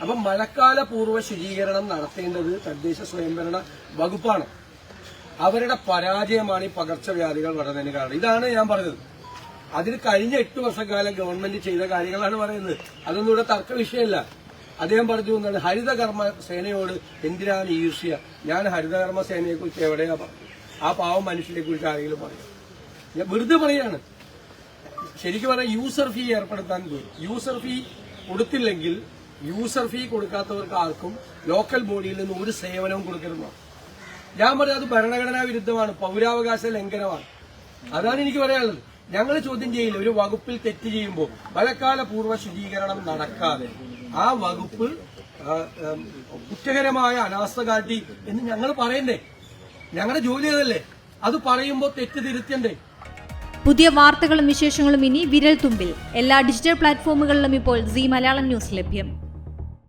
അപ്പം മഴക്കാല പൂർവ ശുചീകരണം നടത്തേണ്ടത് തദ്ദേശ സ്വയംഭരണ വകുപ്പാണ്. അവരുടെ പരാജയമാണ് ഈ പകർച്ചവ്യാധികൾ വളരുന്നതിന് കാരണം. ഇതാണ് ഞാൻ പറഞ്ഞത്. അതിന് കഴിഞ്ഞ എട്ട് വർഷക്കാലം ഗവൺമെന്റ് ചെയ്ത കാര്യങ്ങളാണ് പറയുന്നത്. അതൊന്നും ഇവിടെ തർക്ക വിഷയമല്ല. അദ്ദേഹം പറഞ്ഞു എന്നാണ് ഹരിതകർമ്മ സേനയോട് എന്തിനാണ് ഈർഷ്യ ഞാൻ ഹരിതകർമ്മ സേനയെ കുറിച്ച് എവിടെയാ പറഞ്ഞു ആ പാവം മനുഷ്യനെ കുറിച്ച് ആരെങ്കിലും പറയും ഞാൻ വെറുതെ പറയാണ്. ശരിക്കും പറഞ്ഞാൽ യൂസർ ഫീ ഏർപ്പെടുത്താൻ പോയി. യൂസർ ഫീ കൊടുത്തില്ലെങ്കിൽ യൂസർ ഫീ കൊടുക്കാത്തവർക്ക് ആർക്കും ലോക്കൽ ബോഡിയിൽ നിന്ന് ഒരു സേവനവും കൊടുക്കരുതെന്നാണ് ഞാൻ പറഞ്ഞത് അത് ഭരണഘടനാ വിരുദ്ധമാണ് പൗരാവകാശ ലംഘനമാണ്. അതാണ് എനിക്ക് പറയാനുള്ളത്. ഞങ്ങൾ ചോദ്യം ചെയ്യില്ല ഒരു വകുപ്പിൽ തെറ്റ് ചെയ്യുമ്പോൾ മഴക്കാല പൂർവ ശുചീകരണം നടക്കാതെ ആ വകുപ്പ് കുറ്റകരമായ അനാസ്ഥ കാട്ടി എന്ന് ഞങ്ങൾ പറയണ്ടേ ഞങ്ങളുടെ ജോലി അതല്ലേ. അത് പറയുമ്പോൾ തെറ്റ് തിരുത്തണ്ടേ. പുതിയ വാർത്തകളും വിശേഷങ്ങളും ഇനി വിരൽ തുമ്പിൽ എല്ലാ ഡിജിറ്റൽ പ്ലാറ്റ്ഫോമുകളിലും ഇപ്പോൾ സി മലയാളം ന്യൂസ് ലഭ്യം.